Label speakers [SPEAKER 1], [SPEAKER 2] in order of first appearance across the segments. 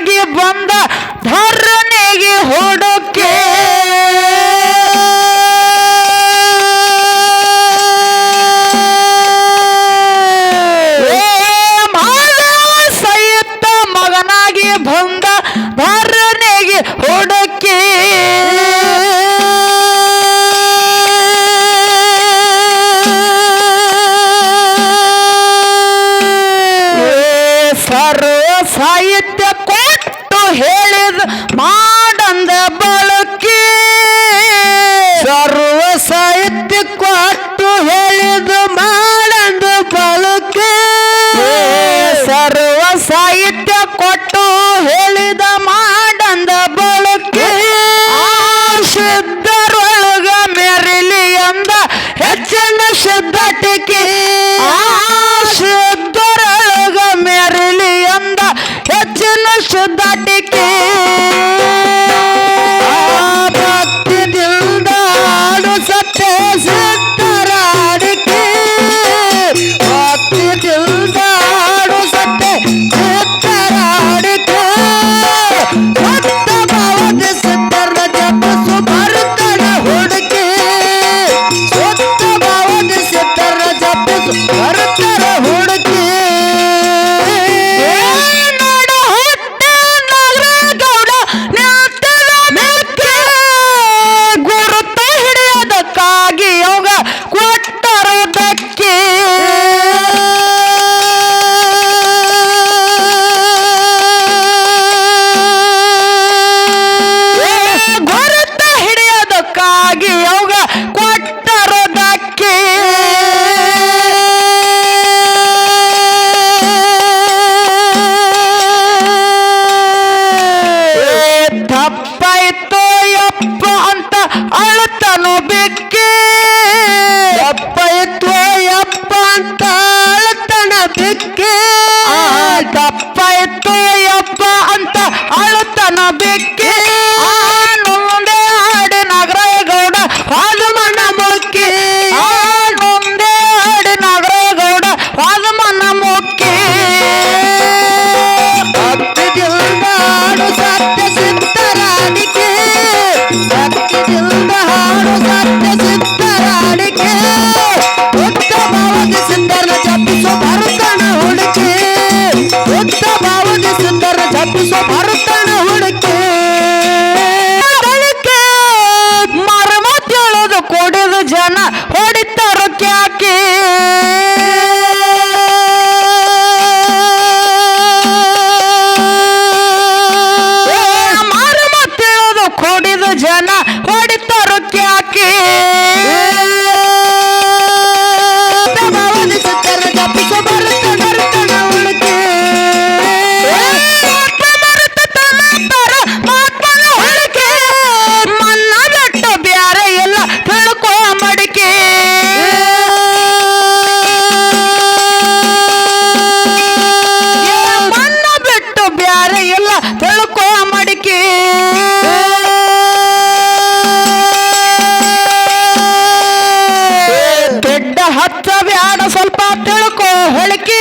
[SPEAKER 1] ಬಂದ ಧರಣಿಗೆ ಹೊಡಕ್ಕೆ காட்டுக்கே yoga. ಬೇಕೆ ದೊಡ್ಡ ಹಚ್ಚ ಬ್ಯಾಡ ಸ್ವಲ್ಪ ತಿಳ್ಕೊ ಹೊಳಕೆ.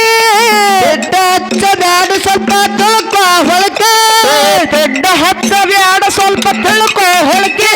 [SPEAKER 2] ದೊಡ್ಡ ಹಚ್ಚ ಬ್ಯಾಡ ಸ್ವಲ್ಪ ತಿಳ್ಕೋ ಹೊಳಕೆ.
[SPEAKER 1] ದೊಡ್ಡ ಹಚ್ಚ ಬ್ಯಾಡ ಸ್ವಲ್ಪ ತಿಳ್ಕೊ ಹೊಳಕೆ.